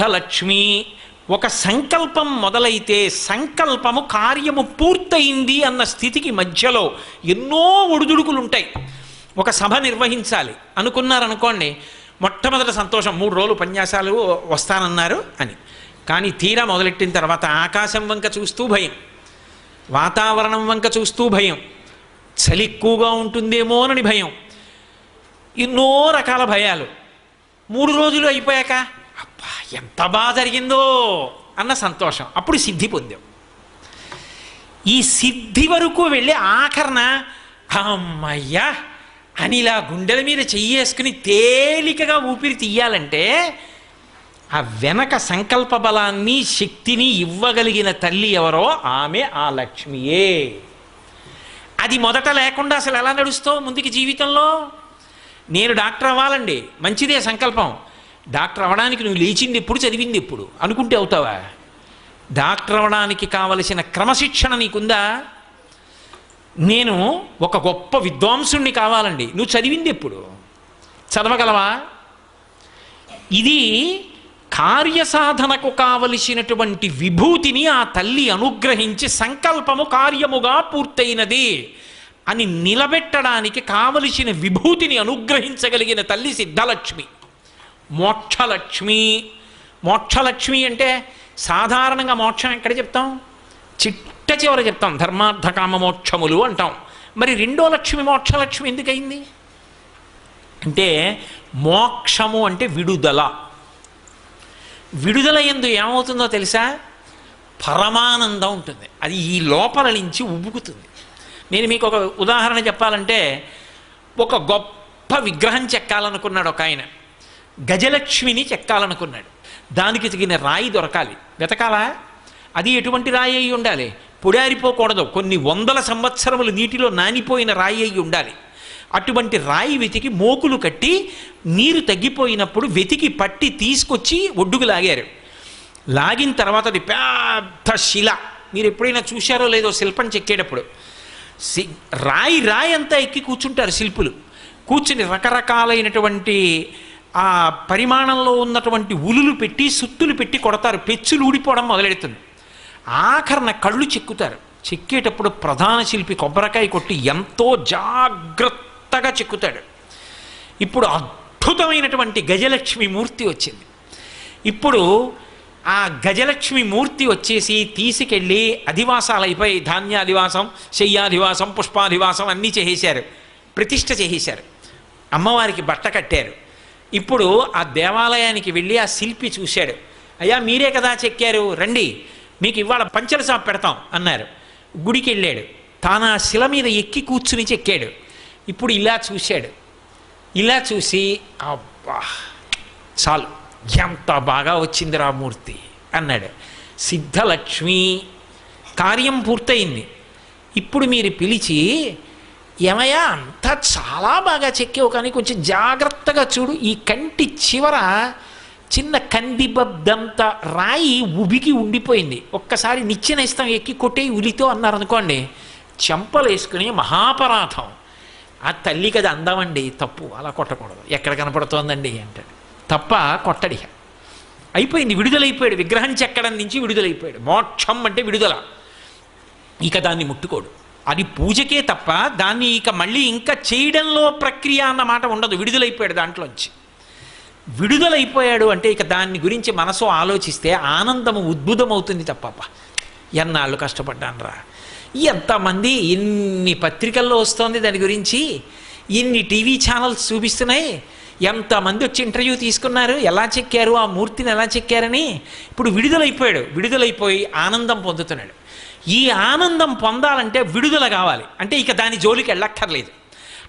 సిద్ధలక్ష్మి ఒక సంకల్పం మొదలైతే సంకల్పము కార్యము పూర్తయింది అన్న స్థితికి మధ్యలో ఎన్నో ఒడిదుడుకులు ఉంటాయి ఒక సభ నిర్వహించాలి. అనుకున్నారనుకోండి మొట్టమొదటి సంతోషం మూడు రోజులు ఉపన్యాసాలు వస్తానన్నారు అని. కానీ తీరా మొదలెట్టిన తర్వాత ఆకాశం వంక చూస్తూ భయం వాతావరణం వంక చూస్తూ భయం చలి ఎక్కువగా ఉంటుందేమోనని భయం ఎన్నో రకాల భయాలు. మూడు రోజులు అయిపోయాక అబ్బా ఎంత బాగా జరిగిందో అన్న సంతోషం. అప్పుడు సిద్ధి పొందావు ఈ సిద్ధి వరకు వెళ్ళి ఆఖరణ అమ్మయ్యా అని ఇలా గుండెల మీద చెయ్యేసుకుని తేలికగా ఊపిరి తీయాలంటే ఆ వెనక సంకల్ప బలాన్ని శక్తిని ఇవ్వగలిగిన తల్లి ఎవరో ఆమె ఆ లక్ష్మియే. అది మొదట లేకుండా అసలు ఎలా నడుస్తావు ముందుకి జీవితంలో? నేను డాక్టర్ అవ్వాలండి. మంచిదే సంకల్పం. డాక్టర్ అవ్వడానికి నువ్వు లేచింది ఎప్పుడు చదివింది ఎప్పుడు? అనుకుంటే అవుతావా? డాక్టర్ అవ్వడానికి కావలసిన క్రమశిక్షణ నీకుందా? నేను ఒక గొప్ప విద్వాంసుణ్ణి కావాలండి. నువ్వు చదివింది ఎప్పుడు? చదవగలవా? ఇది కార్యసాధనకు కావలసినటువంటి విభూతిని ఆ తల్లి అనుగ్రహించి సంకల్పము కార్యముగా పూర్తయినది అని నిలబెట్టడానికి కావలసిన విభూతిని అనుగ్రహించగలిగిన తల్లి సిద్ధలక్ష్మి. మోక్షలక్ష్మి. మోక్షలక్ష్మి అంటే సాధారణంగా మోక్షం ఎక్కడ చెప్తాం? చిట్ట చివర చెప్తాం. ధర్మార్థకామ మోక్షములు అంటాం. మరి రెండో లక్ష్మి మోక్షలక్ష్మి ఎందుకయింది? అంటే మోక్షము అంటే విడుదల. విడుదల ఎందు ఏమవుతుందో తెలుసా? పరమానందం ఉంటుంది. అది ఈ లోపల నుంచి ఉబ్బుకుతుంది నేను మీకు ఒక ఉదాహరణ చెప్పాలంటే ఒక గొప్ప విగ్రహం చెక్కాలనుకున్నాడు ఒక ఆయన. గజలక్ష్మిని చెక్కాలనుకున్నాడు. దానికి తగిన రాయి దొరకాలి. వెతకాలా? అది ఎటువంటి రాయి అయి ఉండాలి? పొడారిపోకూడదు. కొన్ని వందల సంవత్సరములు నీటిలో నానిపోయిన రాయి అయి ఉండాలి. అటువంటి రాయి వెతికి మోకులు కట్టి నీరు తగ్గిపోయినప్పుడు వెతికి పట్టి తీసుకొచ్చి ఒడ్డుకు లాగారు. లాగిన తర్వాత అది పెద్ద శిల. మీరు ఎప్పుడైనా చూశారో లేదో శిల్పం చెక్కేటప్పుడు. సి రాయి రాయి అంతా ఎక్కి కూర్చుంటారు శిల్పులు. కూర్చుని రకరకాలైనటువంటి ఆ పరిమాణంలో ఉన్నటువంటి ఉలులు పెట్టి సుత్తులు పెట్టి కొడతారు. పెచ్చులు ఊడిపోవడం మొదలెడుతుంది. ఆఖరణ కళ్ళు చెక్కుతారు. చెక్కేటప్పుడు ప్రధాన శిల్పి కొబ్బరికాయ కొట్టి ఎంతో జాగ్రత్తగా చెక్కుతాడు. ఇప్పుడు అద్భుతమైనటువంటి గజలక్ష్మి మూర్తి వచ్చింది. ఇప్పుడు ఆ గజలక్ష్మి మూర్తి వచ్చేసి తీసుకెళ్ళి అధివాసాలైపోయి ధాన్యాధివాసం శయ్యాధివాసం పుష్పాధివాసం అన్నీ చేసేశారు. ప్రతిష్ట చేసేశారు. అమ్మవారికి బట్ట కట్టారు. ఇప్పుడు ఆ దేవాలయానికి వెళ్ళి ఆ శిల్పి చూశాడు. అయ్యా మీరే కదా చెక్కారు? రండి మీకు ఇవాళ పంచల షాప్ పెడతాం అన్నారు. గుడికి వెళ్ళాడు. తాను ఆ శిల మీద ఎక్కి కూర్చుని చెక్కాడు. ఇప్పుడు ఇలా చూశాడు. ఇలా చూసి అబ్బా చాలు ఎంత బాగా వచ్చింది రామూర్తి అన్నాడు. సిద్ధలక్ష్మి కార్యం పూర్తయింది. ఇప్పుడు మీరు పిలిచి ఏమయ్యా? అంతా చాలా బాగా చెక్కావు కానీ కొంచెం జాగ్రత్తగా చూడు. ఈ కంటి చివర చిన్న కందిబద్దంత రాయి ఉబికి ఉండిపోయింది. ఒక్కసారి నిచ్చెనేస్తాం ఎక్కి కొట్టే ఉలితో అన్నారనుకోండి చెంపలు వేసుకుని మహాపరాధం. ఆ తల్లికి అది అందమండి తప్పు అలా కొట్టకూడదు. ఎక్కడ కనపడుతోందండి అంటాడు తప్ప కొట్టడి. అయిపోయింది విడుదలైపోయాడు. విగ్రహం చెక్కడం నుంచి విడుదలైపోయాడు. మోక్షం అంటే విడుదల. ఇక దాన్ని ముట్టుకోడు. అది పూజకే తప్ప దాన్ని ఇక మళ్ళీ ఇంకా చేయడంలో ప్రక్రియ అన్నమాట ఉండదు. విడుదలైపోయాడు దాంట్లోంచి. విడుదలైపోయాడు అంటే ఇక దాన్ని గురించి మనసు ఆలోచిస్తే ఆనందము ఉద్భుతమవుతుంది తప్ప. ఎన్నాళ్ళు కష్టపడ్డాను రా ఎంతమంది ఎన్ని పత్రికల్లో వస్తోంది దాని గురించి? ఎన్ని టీవీ ఛానల్స్ చూపిస్తున్నాయి? ఎంతమంది వచ్చి ఇంటర్వ్యూ తీసుకున్నారు? ఎలా చెక్కారు? ఆ మూర్తిని ఎలా చెక్కారని? ఇప్పుడు విడుదలైపోయాడు. విడుదలైపోయి ఆనందం పొందుతున్నాడు. ఈ ఆనందం పొందాలంటే విడుదల కావాలి. అంటే ఇక దాని జోలికి వెళ్ళక్కర్లేదు.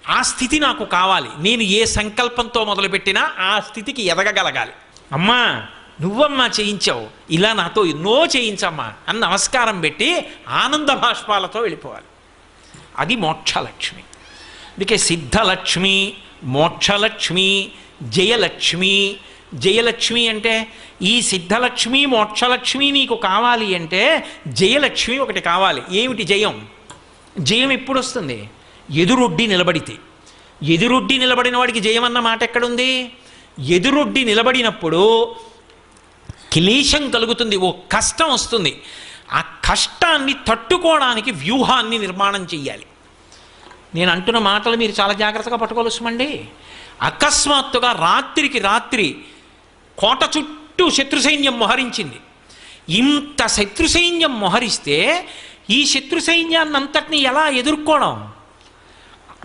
ఆ స్థితి నాకు కావాలి. నేను ఏ సంకల్పంతో మొదలుపెట్టినా ఆ స్థితికి ఎదగగలగాలి. అమ్మా నువ్వమ్మా చేయించావు. ఇలా నాతో ఎన్నో చేయించమ్మా అని నమస్కారం పెట్టి ఆనంద భాష్పాలతో వెళ్ళిపోవాలి. అది మోక్షలక్ష్మి. అందుకే సిద్ధలక్ష్మి మోక్షలక్ష్మి జయలక్ష్మి. జయలక్ష్మి అంటే ఈ సిద్ధలక్ష్మి మోక్షలక్ష్మి నీకు కావాలి అంటే జయలక్ష్మి ఒకటి కావాలి. ఏమిటి జయం? జయం ఎప్పుడు వస్తుంది ఎదురొడ్డి నిలబడితే. ఎదురొడ్డి నిలబడిన వాడికి జయం అన్న మాట ఎక్కడుంది? ఎదురొడ్డి నిలబడినప్పుడు క్లేశం కలుగుతుంది ఓ కష్టం వస్తుంది. ఆ కష్టాన్ని తట్టుకోవడానికి వ్యూహాన్ని నిర్మాణం చెయ్యాలి. నేను అంటున్న మాటలు మీరు చాలా జాగ్రత్తగా పట్టుకోవలసిమండి అకస్మాత్తుగా రాత్రికి రాత్రి కోట చుట్టూ శత్రు సైన్యం మొహరించింది. ఇంత శత్రు సైన్యం మొహరిస్తే ఈ శత్రు సైన్యాన్ని అంతటిని ఎలా ఎదుర్కోవడం?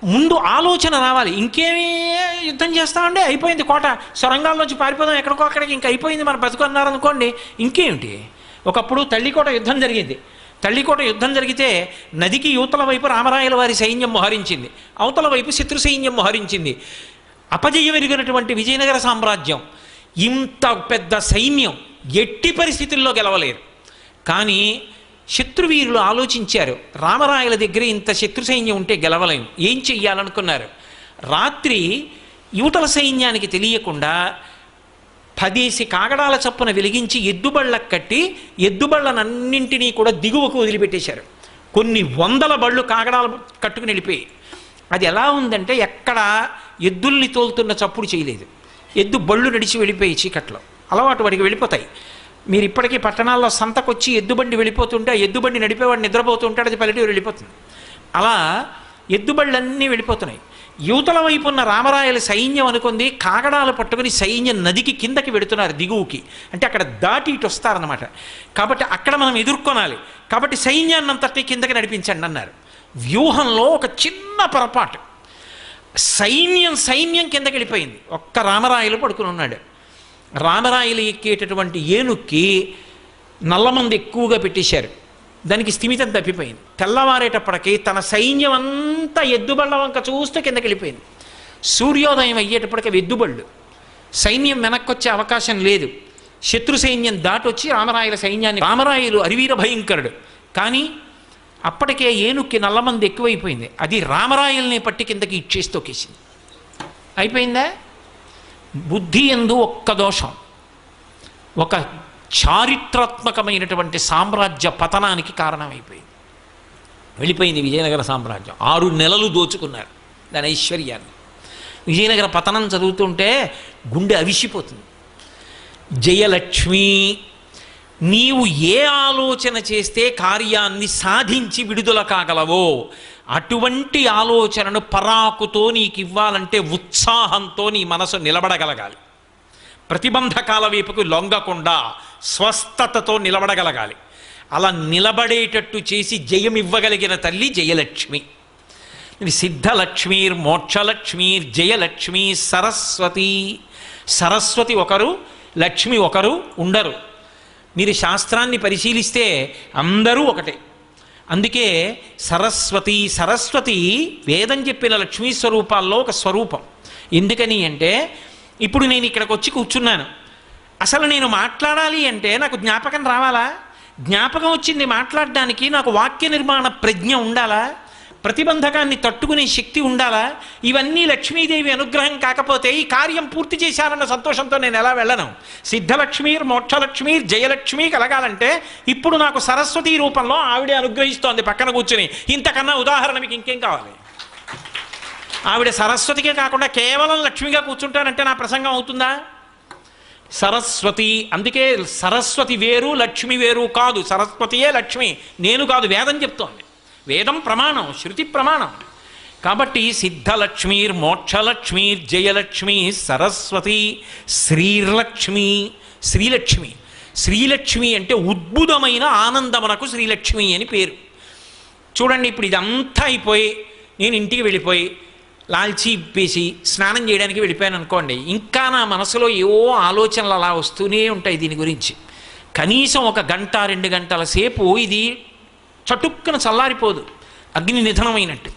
ముందు ఆలోచన రావాలి. ఇంకేమీ యుద్ధం చేస్తామండి? అయిపోయింది కోట. సొరంగాల్లోంచి పారిపోదాం ఎక్కడికో అక్కడికి ఇంకా అయిపోయింది మన బతుకున్నారనుకోండి ఇంకేమిటి? ఒకప్పుడు తల్లికోట యుద్ధం జరిగింది. తల్లికోట యుద్ధం జరిగితే నదికి యువతల వైపు రామరాయల వారి సైన్యం మోహరించింది. అవతల వైపు శత్రు సైన్యం మోహరించింది. అపజయం ఎరిగినటువంటి విజయనగర సామ్రాజ్యం. ఇంత పెద్ద సైన్యం ఎట్టి పరిస్థితుల్లో గెలవలేరు కానీ శత్రువీరులు ఆలోచించారు రామరాయల దగ్గర ఇంత శత్రు సైన్యం ఉంటే గెలవలేము ఏం చెయ్యాలనుకున్నారు? రాత్రి యువతల సైన్యానికి తెలియకుండా పదేసి కాగడాల చప్పున వెలిగించి ఎద్దుబళ్ళకు కట్టి ఎద్దుబళ్ళనన్నింటినీ కూడా దిగువకు వదిలిపెట్టేశారు. కొన్ని వందల బళ్ళు కాగడాలు కట్టుకుని వెళ్ళిపోయి అది ఎలా ఉందంటే ఎక్కడ ఎద్దుల్ని తోలుతున్న చప్పుడు చేయలేదు. ఎద్దు బళ్ళు నడిచి వెళ్ళిపోయి చీకట్లో. అలవాటు వాడికి వెళ్ళిపోతాయి. మీరు ఇప్పటికీ పట్టణాల్లో సంతకొచ్చి ఎద్దుబండి వెళ్ళిపోతుంటే ఎద్దుబండి నడిపేవాడు నిద్రపోతుంటాడు అది పల్లెటూరు వెళ్ళిపోతుంది. అలా ఎద్దుబళ్ళన్నీ వెళ్ళిపోతున్నాయి. యువతల వైపు ఉన్న రామరాయల సైన్యం అనుకుంది కాగడాలు పట్టుకుని సైన్యం నదికి కిందకి వెడుతున్నారు దిగువకి. అంటే అక్కడ దాటి ఇటు వస్తారనమాట కాబట్టి అక్కడ మనం ఎదుర్కొనాలి. కాబట్టి సైన్యాన్నంతటి కిందకి నడిపించండి అన్నారు. వ్యూహంలో ఒక చిన్న పొరపాటు. సైన్యం సైన్యం కిందకి వెళ్ళిపోయింది. ఒక్క రామరాయలు పడుకుని ఉన్నాడు. రామరాయలు ఎక్కేటటువంటి ఏనుక్కి నల్లమంది ఎక్కువగా పెట్టేశారు. దానికి స్థిమితం తప్పిపోయింది. తెల్లవారేటప్పటికి తన సైన్యం అంతా ఎద్దుబళ్ళ వంక చూస్తూ కిందకి వెళ్ళిపోయింది. సూర్యోదయం అయ్యేటప్పటికి ఎద్దుబళ్ళు. సైన్యం వెనక్కొచ్చే అవకాశం లేదు. శత్రు సైన్యం దాటొచ్చి రామరాయల సైన్యాన్ని రామరాయలు అరివీర భయంకరుడు. కానీ అప్పటికే ఏనుక్కి నల్లమంది ఎక్కువైపోయింది. అది రామరాయల్ని పట్టి కిందకి ఇచ్చేసి తొక్కేసింది. అయిపోయిందా? బుద్ధి ఎందు ఒక్క దోషం. ఒక చారిత్రాత్మకమైనటువంటి సామ్రాజ్య పతనానికి కారణమైపోయింది. వెళ్ళిపోయింది విజయనగర సామ్రాజ్యం. ఆరు నెలలు దోచుకున్నారు దాని ఐశ్వర్యాన్ని విజయనగర పతనం చదువుతుంటే గుండె అవిసిపోతుంది. జయలక్ష్మి నీవు ఏ ఆలోచన చేస్తే కార్యాన్ని సాధించి విడుదల కాగలవో అటువంటి ఆలోచనను పరాకుతో నీకు ఇవ్వాలంటే ఉత్సాహంతో నీ మనసు నిలబడగలగాలి. ప్రతిబంధకాల వైపుకు లొంగకుండా స్వస్థతతో నిలబడగలగాలి. అలా నిలబడేటట్టు చేసి జయం ఇవ్వగలిగిన తల్లి జయలక్ష్మి. సిద్ధలక్ష్మీర్ మోక్షలక్ష్మీర్ జయలక్ష్మి సరస్వతి. సరస్వతి ఒకరు లక్ష్మి ఒకరు ఉండరు. మీరు శాస్త్రాన్ని పరిశీలిస్తే అందరూ ఒకటే. అందుకే సరస్వతి సరస్వతి వేదం చెప్పిన లక్ష్మీ స్వరూపాల్లో ఒక స్వరూపం. ఎందుకని అంటే ఇప్పుడు నేను ఇక్కడికి వచ్చి కూర్చున్నాను. అసలు నేను మాట్లాడాలి అంటే నాకు జ్ఞాపకం రావాలా? జ్ఞాపకం వచ్చింది మాట్లాడడానికి నాకు వాక్య నిర్మాణ ప్రజ్ఞ ఉండాలా? ప్రతిబంధకాన్ని తట్టుకునే శక్తి ఉండాలా? ఇవన్నీ లక్ష్మీదేవి అనుగ్రహం కాకపోతే ఈ కార్యం పూర్తి చేశారన్న సంతోషంతో నేను ఎలా వెళ్ళను? సిద్ధలక్ష్మీర్ మోక్షలక్ష్మీర్ జయలక్ష్మి కలగాలంటే ఇప్పుడు నాకు సరస్వతి రూపంలో ఆవిడే అనుగ్రహిస్తోంది పక్కన కూర్చుని. ఇంతకన్నా ఉదాహరణ మీకు ఇంకేం కావాలి? ఆవిడ సరస్వతికే కాకుండా కేవలం లక్ష్మిగా కూర్చుంటానంటే నా ప్రసంగం అవుతుందా? సరస్వతి అందుకే సరస్వతి వేరు లక్ష్మి వేరు కాదు. సరస్వతియే లక్ష్మి. నేను కాదు వేదం చెప్తోంది. వేదం ప్రమాణం శృతి ప్రమాణం. కాబట్టి సిద్ధలక్ష్మీర్ మోక్షలక్ష్మీర్ జయలక్ష్మి సరస్వతి శ్రీలక్ష్మి శ్రీలక్ష్మి. శ్రీలక్ష్మి అంటే ఉద్భుతమైన ఆనందమునకు శ్రీలక్ష్మి అని పేరు. చూడండి ఇప్పుడు ఇదంతా అయిపోయి నేను ఇంటికి వెళ్ళిపోయి లాల్చీ ఇప్పేసి స్నానం చేయడానికి వెళ్ళిపోయాను అనుకోండి ఇంకా నా మనసులో ఏవో ఆలోచనలు అలా వస్తూనే ఉంటాయి దీని గురించి. కనీసం ఒక గంట రెండు గంటల సేపు ఇది చటుక్కున చల్లారిపోదు. అగ్ని నిధనమైనట్టు.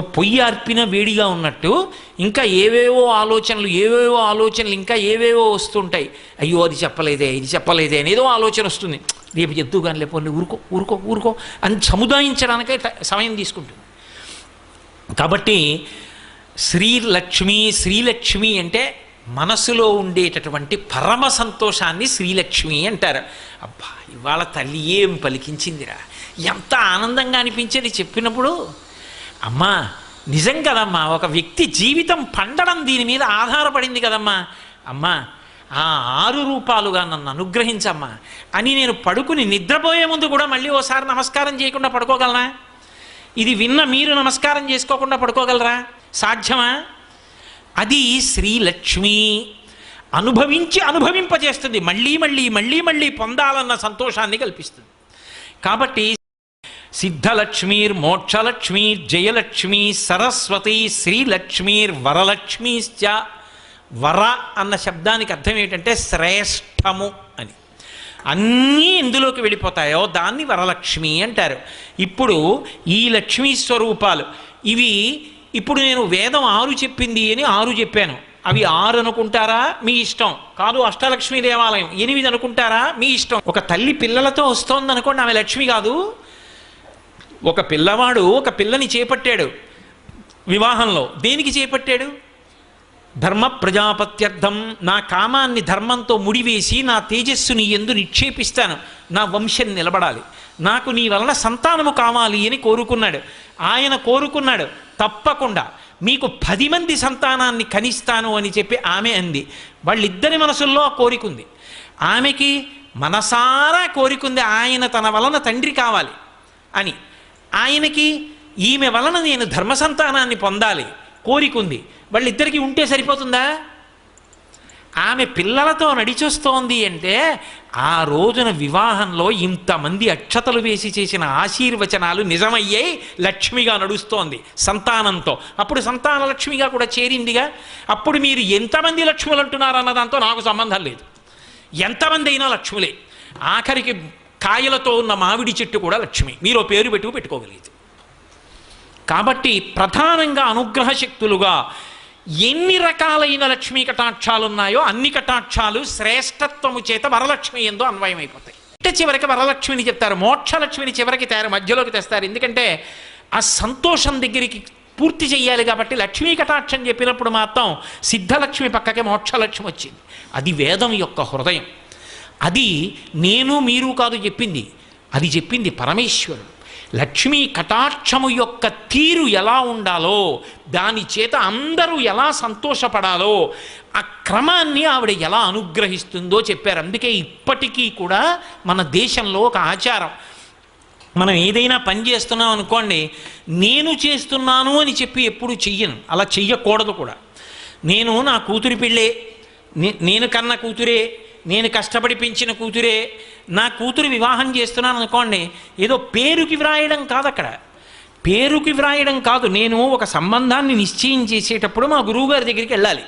పొయ్యి అర్పిన వేడిగా ఉన్నట్టు ఇంకా ఏవేవో ఆలోచనలు ఏవేవో ఆలోచనలు ఇంకా ఏవేవో వస్తుంటాయి. అయ్యో అది చెప్పలేదే ఇది చెప్పలేదే అనేదో ఆలోచన వస్తుంది. రేపు చెప్తూ కానీ లేకపోతే ఊరుకో ఊరుకో ఊరుకో అని సముదాయించడానికే సమయం తీసుకుంటుంది. కాబట్టి శ్రీలక్ష్మి శ్రీలక్ష్మి అంటే మనసులో ఉండేటటువంటి పరమ సంతోషాన్ని శ్రీలక్ష్మి అంటారు. అబ్బా ఇవాళ తల్లి ఏం పలికించిందిరా? ఎంత ఆనందంగా అనిపించేది చెప్పినప్పుడు. అమ్మా నిజం కదమ్మా ఒక వ్యక్తి జీవితం పండడం దీని మీద ఆధారపడింది కదమ్మా. అమ్మా ఆ ఆరు రూపాలుగా నన్ను అనుగ్రహించమ్మా. అని నేను పడుకుని నిద్రపోయే ముందు కూడా మళ్ళీ ఓసారి నమస్కారం చేయకుండా పడుకోగలనా? ఇది విన్న మీరు నమస్కారం చేసుకోకుండా పడుకోగలరా? సాధ్యమా? అది శ్రీలక్ష్మి అనుభవించి అనుభవింపజేస్తుంది. మళ్ళీ మళ్ళీ మళ్ళీ మళ్ళీ పొందాలన్న సంతోషాన్ని కల్పిస్తుంది. కాబట్టి సిద్ధలక్ష్మీర్ మోక్షలక్ష్మీర్ జయలక్ష్మి సరస్వతి శ్రీలక్ష్మీర్ వరలక్ష్మీశ్చ వర అన్న శబ్దానికి అర్థం ఏంటంటే శ్రేష్టము అని. అన్నీ ఎందులోకి వెళ్ళిపోతాయో దాన్ని వరలక్ష్మి అంటారు. ఇప్పుడు ఈ లక్ష్మీ స్వరూపాలు ఇవి ఇప్పుడు నేను వేదం ఆరు చెప్పింది అని ఆరు చెప్పాను. అవి ఆరు అనుకుంటారా? మీ ఇష్టం. కాదు అష్టలక్ష్మి దేవాలయం. ఎనిమిది అనుకుంటారా? మీ ఇష్టం. ఒక తల్లి పిల్లలతో వస్తోంది అనుకోండి ఆమె లక్ష్మి కాదు. ఒక పిల్లవాడు ఒక పిల్లని చేపట్టాడు వివాహంలో. దేనికి చేపట్టాడు? ధర్మ ప్రజాపత్యర్థం. నా కామాన్ని ధర్మంతో ముడివేసి నా తేజస్సుని ఎందు నిక్షేపిస్తాను. నా వంశం నిలబడాలి. నాకు నీ వలన సంతానము కావాలి అని కోరుకున్నాడు. ఆయన కోరుకున్నాడు. తప్పకుండా మీకు పది మంది సంతానాన్ని కనిస్తాను అని చెప్పి ఆమె అంది. వాళ్ళిద్దరి మనసుల్లో కోరికుంది ఆమెకి మనసారా కోరికుంది ఆయన తన వలన తండ్రి కావాలి అని. ఆయనకి ఈమె వలన నేను ధర్మ సంతానాన్ని పొందాలి కోరికుంది వాళ్ళిద్దరికీ ఉంటే సరిపోతుందా? ఆమె పిల్లలతో నడిచొస్తోంది అంటే ఆ రోజున వివాహంలో ఇంతమంది అక్షతలు వేసి చేసిన ఆశీర్వచనాలు నిజమయ్యాయి లక్ష్మిగా నడుస్తోంది సంతానంతో. అప్పుడు సంతాన లక్ష్మిగా కూడా చేరిందిగా. అప్పుడు మీరు ఎంతమంది లక్ష్ములు అంటున్నారు అన్న దాంతో నాకు సంబంధం లేదు. ఎంతమంది అయినా లక్ష్ములే. ఆఖరికి కాయలతో ఉన్న మామిడి చెట్టు కూడా లక్ష్మి. మీరు పేరు పెట్టుకు పెట్టుకోగలిగింది కాబట్టి ప్రధానంగా అనుగ్రహ శక్తులుగా ఎన్ని రకాలైన లక్ష్మీ కటాక్షాలు ఉన్నాయో అన్ని కటాక్షాలు శ్రేష్టత్వము చేత వరలక్ష్మి ఎందో అన్వయమైపోతాయి. అంటే చివరికి వరలక్ష్మిని చెప్తారు మోక్షలక్ష్మిని చివరికి తయారు మధ్యలోకి తెస్తారు. ఎందుకంటే ఆ సంతోషం దగ్గరికి పూర్తి చెయ్యాలి కాబట్టి లక్ష్మీ కటాక్షం చెప్పినప్పుడు మాత్రం సిద్ధలక్ష్మి పక్కకే మోక్షలక్ష్మి వచ్చింది. అది వేదం యొక్క హృదయం. అది నేను మీరు కాదు చెప్పింది. అది చెప్పింది పరమేశ్వరుడు. లక్ష్మీ కటాక్షము యొక్క తీరు ఎలా ఉండాలో దాని చేత అందరూ ఎలా సంతోషపడాలో ఆ క్రమాన్ని ఆవిడ ఎలా అనుగ్రహిస్తుందో చెప్పారు. అందుకే ఇప్పటికీ కూడా మన దేశంలో ఒక ఆచారం. మనం ఏదైనా పని చేస్తున్నాం అనుకోండి నేను చేస్తున్నాను అని చెప్పి ఎప్పుడు చెయ్యను. అలా చెయ్యకూడదు కూడా. నేను నా కూతురి పిళ్ళే నే- నేను కన్న కూతురే నేను కష్టపడి పెంచిన కూతురే నా కూతురు వివాహం చేస్తున్నాను అనుకోండి ఏదో పేరుకి వ్రాయడం కాదు అక్కడ. పేరుకి వ్రాయడం కాదు నేను ఒక సంబంధాన్ని నిశ్చయం చేసేటప్పుడు మా గురువుగారి దగ్గరికి వెళ్ళాలి.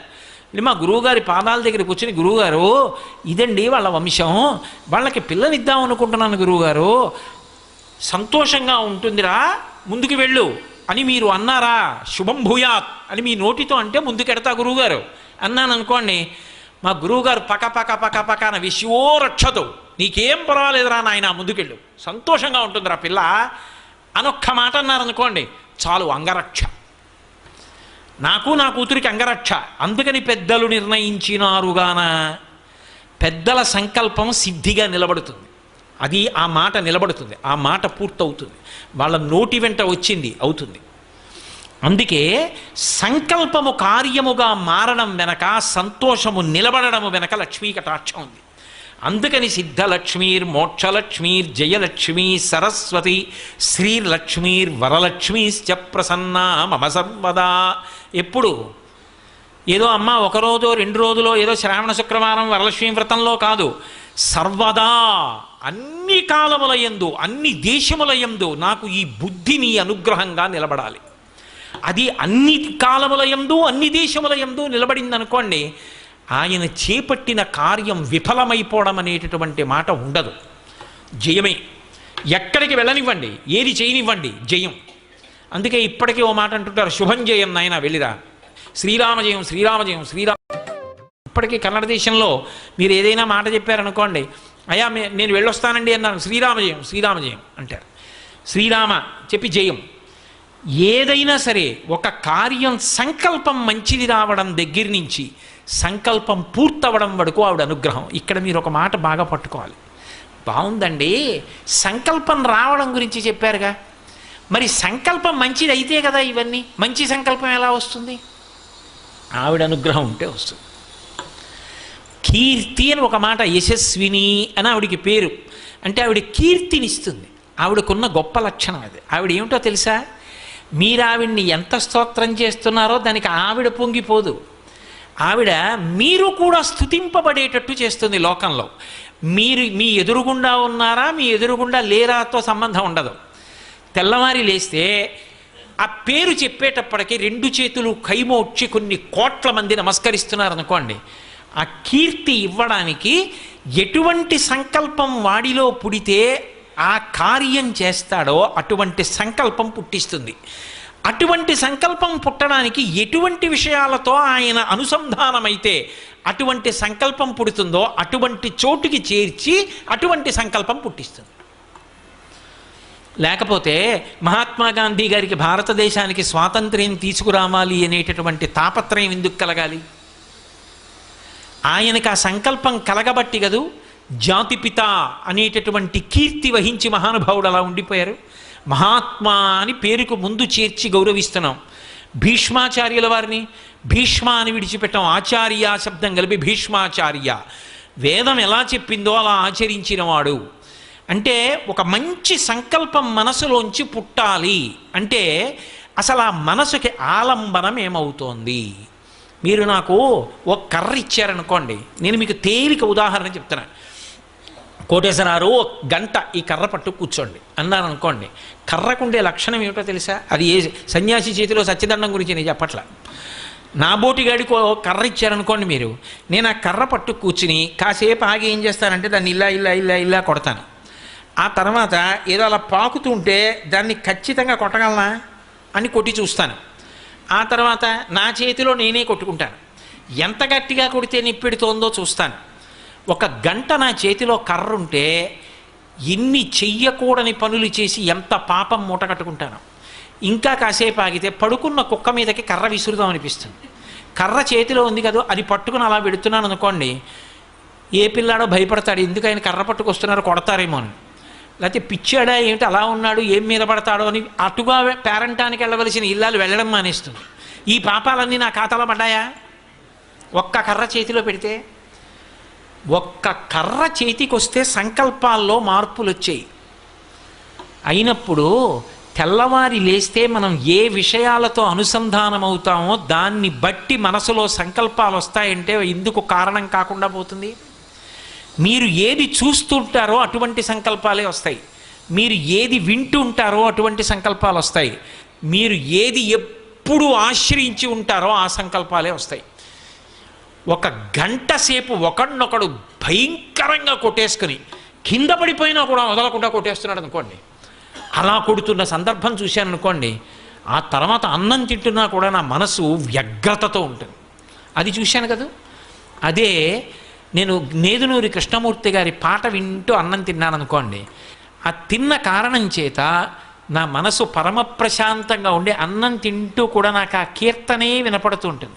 వెళ్ళి మా గురువుగారి పాదాల దగ్గర కూర్చొని గురువుగారు ఇదండి వాళ్ళ వంశం వాళ్ళకి పిల్లనిద్దాం అనుకుంటున్నాను గురువుగారు సంతోషంగా ఉంటుందిరా ముందుకు వెళ్ళు అని మీరు అన్నారా శుభం భూయాత్ అని మీ నోటితో అంటే ముందుకెడతా గురువుగారు. అన్నాను అనుకోండి మా గురువుగారు పక పక పక పక అని విశ్వో రక్షతో నీకేం పర్వాలేదురా నాయన ముందుకెళ్ళు. సంతోషంగా ఉంటుందిరా పిల్ల. అనొక్క మాట అన్నారనుకోండి చాలు అంగరక్ష. నాకు నా కూతురికి అంగరక్ష. అందుకని పెద్దలు నిర్ణయించినారుగాన. పెద్దల సంకల్పం సిద్ధిగా నిలబడుతుంది. అది ఆ మాట నిలబడుతుంది. ఆ మాట పూర్తవుతుంది. వాళ్ళ నోటి వెంట వచ్చింది అవుతుంది. అందుకే సంకల్పము కార్యముగా మారడం వెనక సంతోషము నిలబడడము వెనక లక్ష్మీ కటాక్షం ఉంది. అందుకని సిద్ధలక్ష్మీర్ మోక్షలక్ష్మీర్ జయలక్ష్మీ సరస్వతి శ్రీలక్ష్మీర్ వరలక్ష్మీశ్చ ప్రసన్న మమ సర్వదా. ఎప్పుడు? ఏదో అమ్మ ఒక రోజు రెండు రోజులో ఏదో శ్రావణ శుక్రవారం వరలక్ష్మీ వ్రతంలో కాదు. సర్వదా. అన్ని కాలములయందు అన్ని దేశములయందు నాకు ఈ బుద్ధి నీ అనుగ్రహంగా నిలబడాలి. అది అన్ని కాలములయందు అన్ని దేశముల నిలబడిందనుకోండి నిలబడింది అనుకోండి ఆయన చేపట్టిన కార్యం విఫలమైపోవడం అనేటటువంటి మాట ఉండదు. జయమే. ఎక్కడికి వెళ్ళనివ్వండి ఏది చేయనివ్వండి జయం. అందుకే ఇప్పటికీ ఓ మాట అంటుంటారు శుభం జయం నాయన వెళ్ళిరా. శ్రీరామజయం శ్రీరామజయం శ్రీరామ ఇప్పటికీ కన్నడ దేశంలో మీరు ఏదైనా మాట చెప్పారనుకోండి అయ్యా మే- నేను వెళ్ళొస్తానండి అన్నాను శ్రీరామజయం శ్రీరామజయం అంటారు. శ్రీరామ చెప్పి జయం. ఏదైనా సరే ఒక కార్యం సంకల్పం మంచిది రావడం దగ్గర నుంచి సంకల్పం పూర్తవడం వరకు ఆవిడ అనుగ్రహం. ఇక్కడ మీరు ఒక మాట బాగా పట్టుకోవాలి. బాగుందండి. సంకల్పం రావడం గురించి చెప్పారుగా. మరి సంకల్పం మంచిది అయితే కదా ఇవన్నీ? మంచి సంకల్పం ఎలా వస్తుంది? ఆవిడ అనుగ్రహం ఉంటే వస్తుంది. కీర్తి అని ఒక మాట యశస్విని అని ఆవిడికి పేరు. అంటే ఆవిడ కీర్తినిస్తుంది. ఆవిడకున్న గొప్ప లక్షణం అది. ఆవిడ ఏమిటో తెలుసా? మీరు ఆవిడ్ని ఎంత స్తోత్రం చేస్తున్నారో దానికి ఆవిడ పొంగిపోదు. ఆవిడ మీరు కూడా స్థుతింపబడేటట్టు చేస్తుంది లోకంలో. మీరు మీ ఎదురుగుండా ఉన్నారా మీ ఎదురుగుండా లేరాతో సంబంధం ఉండదు. తెల్లవారి లేస్తే ఆ పేరు చెప్పేటప్పటికి రెండు చేతులు కైమోడ్చి కొన్ని కోట్ల మంది నమస్కరిస్తున్నారు అనుకోండి ఆ కీర్తి ఇవ్వడానికి ఎటువంటి సంకల్పం వాడిలో పుడితే ఆ కార్యం చేస్తాడో అటువంటి సంకల్పం పుట్టిస్తుంది. అటువంటి సంకల్పం పుట్టడానికి ఎటువంటి విషయాలతో ఆయన అనుసంధానమైతే అటువంటి సంకల్పం పుడుతుందో అటువంటి చోటుకి చేర్చి అటువంటి సంకల్పం పుట్టిస్తుంది. లేకపోతే మహాత్మా గాంధీ గారికి భారతదేశానికి స్వాతంత్ర్యం తీసుకురావాలి అనేటటువంటి తాపత్రయం ఎందుకు కలగాలి? ఆయనకు ఆ సంకల్పం కలగబట్టి కదూ జాతిపిత అనేటటువంటి కీర్తి వహించి మహానుభావుడు అలా ఉండిపోయారు. మహాత్మా అని పేరుకు ముందు చేర్చి గౌరవిస్తున్నాం. భీష్మాచార్యుల వారిని భీష్మ అని విడిచిపెట్టాం. ఆచార్య శబ్దం కలిపి భీష్మాచార్య. వేదం ఎలా చెప్పిందో అలా ఆచరించినవాడు. అంటే ఒక మంచి సంకల్పం మనసులోంచి పుట్టాలి. అంటే అసలు ఆ మనసుకి ఆలంబనం ఏమవుతోంది? మీరు నాకు ఒక కర్ర ఇచ్చారనుకోండి. నేను మీకు తేలిక ఉదాహరణ చెప్తున్నాను. కోటేశ్వరారు ఒక గంట ఈ కర్ర పట్టు కూర్చోండి. అన్నారు అనుకోండి. కర్రకుండే లక్షణం ఏమిటో తెలుసా? అది ఏ సన్యాసి చేతిలో సత్యదండం గురించి నేను చెప్పట్ల. నా బోటిగాడికి కర్ర ఇచ్చారనుకోండి మీరు. నేను ఆ కర్ర పట్టు కూర్చుని కాసేపు ఆగి ఏం చేస్తానంటే దాన్ని ఇలా ఇలా ఇలా ఇలా కొడతాను. ఆ తర్వాత ఏదో అలా పాకుతుంటే దాన్ని ఖచ్చితంగా కొట్టగలనా? అని కొట్టి చూస్తాను. ఆ తర్వాత నా చేతిలో నేనే కొట్టుకుంటాను. ఎంత గట్టిగా కొడితే నిప్పెడుతోందో చూస్తాను. ఒక గంట నా చేతిలో కర్ర ఉంటే ఎన్ని చెయ్యకూడని పనులు చేసి ఎంత పాపం మూట కట్టుకుంటాను. ఇంకా కాసేపు ఆగితే పడుకున్న కుక్క మీదకి కర్ర విసురుదాం అనిపిస్తుంది. కర్ర చేతిలో ఉంది కదా అది పట్టుకుని అలా పెడుతున్నాను అనుకోండి ఏ పిల్లాడో భయపడతాడు ఎందుకు ఆయన కర్ర పట్టుకొస్తున్నారు కొడతారేమో అని. లేకపోతే పిచ్చాడా ఏమిటి అలా ఉన్నాడు ఏం మీద పడతాడో అని అటుగా పేరంటానికి వెళ్ళవలసిన ఇల్లాలు వెళ్ళడం మానేస్తుంది. ఈ పాపాలన్నీ నా ఖాతాలో పడ్డాయా? ఒక్క కర్ర చేతిలో పెడితే ఒక్క కర్ర చేతికొస్తే సంకల్పాల్లో మార్పులు వచ్చాయి అయినప్పుడు తెల్లవారి లేస్తే మనం ఏ విషయాలతో అనుసంధానం అవుతామో దాన్ని బట్టి మనసులో సంకల్పాలు వస్తాయంటే ఎందుకు కారణం కాకుండా పోతుంది. మీరు ఏది చూస్తుంటారో అటువంటి సంకల్పాలే వస్తాయి. మీరు ఏది వింటూ ఉంటారో అటువంటి సంకల్పాలు వస్తాయి మీరు ఏది ఎప్పుడు ఆశ్రయించి ఉంటారో ఆ సంకల్పాలే వస్తాయి. ఒక గంట సేపు ఒకడినొకడు భయంకరంగా కొట్టేసుకుని కింద పడిపోయినా కూడా వదలకుండా కొట్టేస్తున్నాడు అనుకోండి. అలా కొడుతున్న సందర్భం చూశాను అనుకోండి ఆ తర్వాత అన్నం తింటున్నా కూడా నా మనసు వ్యగ్రతతో ఉంటుంది. అది చూశాను కదా. అదే నేను నేదునూరి కృష్ణమూర్తి గారి పాట వింటూ అన్నం తిన్నాను అనుకోండి ఆ తిన్న కారణం చేత నా మనసు పరమ ప్రశాంతంగా ఉండి అన్నం తింటూ కూడా నాకు ఆ కీర్తనే వినపడుతూ ఉంటుంది.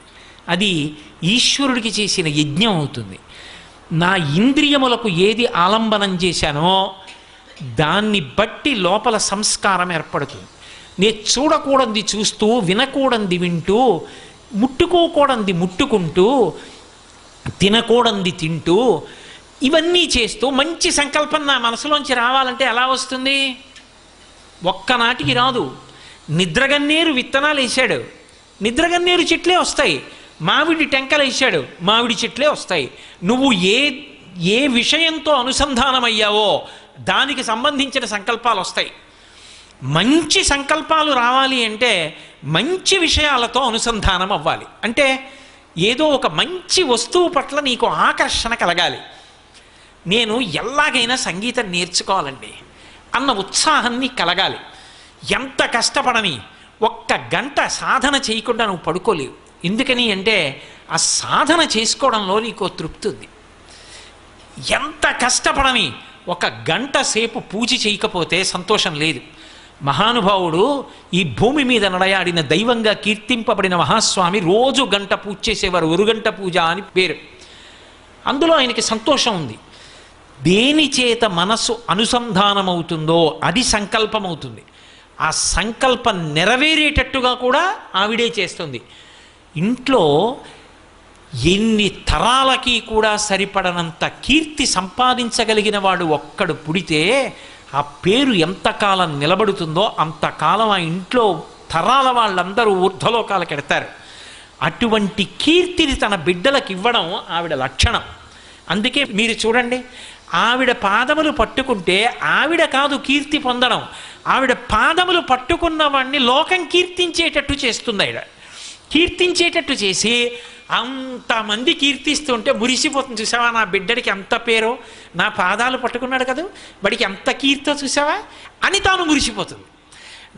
అది ఈశ్వరుడికి చేసిన యజ్ఞం అవుతుంది. నా ఇంద్రియములకు ఏది ఆలంబనం చేశానో దాన్ని బట్టి లోపల సంస్కారం ఏర్పడుతుంది. నేను చూడకూడంది చూస్తూ వినకూడంది వింటూ ముట్టుకోకూడంది ముట్టుకుంటూ తినకూడంది తింటూ ఇవన్నీ చేస్తూ మంచి సంకల్పం నా మనసులోంచి రావాలంటే ఎలా వస్తుంది? ఒక్కనాటికి రాదు. నిద్రగన్నేరు విత్తనాలు వేసాడు నిద్రగన్నేరు చెట్లే వస్తాయి. మామిడి టెంకలు ఇచ్చాడు. మామిడి చెట్లే వస్తాయి. నువ్వు ఏ ఏ విషయంతో అనుసంధానమయ్యావో దానికి సంబంధించిన సంకల్పాలు వస్తాయి. మంచి సంకల్పాలు రావాలి అంటే మంచి విషయాలతో అనుసంధానం అవ్వాలి. అంటే ఏదో ఒక మంచి వస్తువు పట్ల నీకు ఆకర్షణ కలగాలి. నేను ఎలాగైనా సంగీతం నేర్చుకోవాలండి. అన్న ఉత్సాహాన్ని కలగాలి. ఎంత కష్టపడని ఒక్క గంట సాధన చేయకుండా నువ్వు పడుకోలేవు. ఎందుకని అంటే ఆ సాధన చేసుకోవడంలో నీకు తృప్తి ఉంది. ఎంత కష్టపడని ఒక గంట సేపు పూజ చేయకపోతే సంతోషం లేదు. మహానుభావుడు ఈ భూమి మీద నడయాడిన దైవంగా కీర్తింపబడిన మహాస్వామి రోజు గంట పూజ చేసేవారు ఒరుగంట పూజ అని పేరు. అందులో ఆయనకి సంతోషం ఉంది. దేని చేత మనస్సు అనుసంధానమవుతుందో అది సంకల్పం అవుతుంది ఆ సంకల్పం నెరవేరేటట్టుగా కూడా ఆవిడే చేస్తుంది. ఇంట్లో ఎన్ని తరాలకి కూడా సరిపడనంత కీర్తి సంపాదించగలిగిన వాడు ఒక్కడు పుడితే ఆ పేరు ఎంతకాలం నిలబడుతుందో అంతకాలం ఆ ఇంట్లో తరాల వాళ్ళందరూ ఊర్ధ్వలోకాలకు ఎడతారు అటువంటి కీర్తిని తన బిడ్డలకు ఇవ్వడం ఆవిడ లక్షణం. అందుకే మీరు చూడండి ఆవిడ పాదములు పట్టుకుంటే ఆవిడ కాదు కీర్తి పొందడం. ఆవిడ పాదములు పట్టుకున్న వాడిని లోకం కీర్తించేటట్టు చేస్తుంది ఆవిడ. కీర్తించేటట్టు చేసి అంతమంది కీర్తిస్తుంటే మురిసిపోతుంది. చూసావా? నా బిడ్డడికి ఎంత పేరో నా పాదాలు పట్టుకున్నాడు కదా? వాడికి ఎంత కీర్తో చూసావా? అని తాను మురిసిపోతుంది.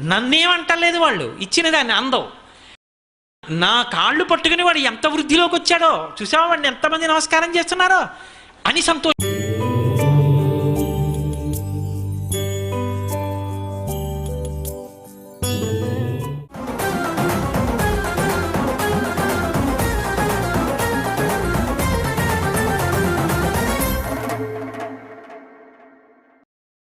నన్నేమంటలేదు వాళ్ళు? ఇచ్చిన దాన్ని అందం. నా కాళ్ళు పట్టుకుని వాడు ఎంత వృద్ధిలోకి వచ్చాడో చూసావా? వాడిని ఎంతమంది నమస్కారం చేస్తున్నారో? అని సంతోషం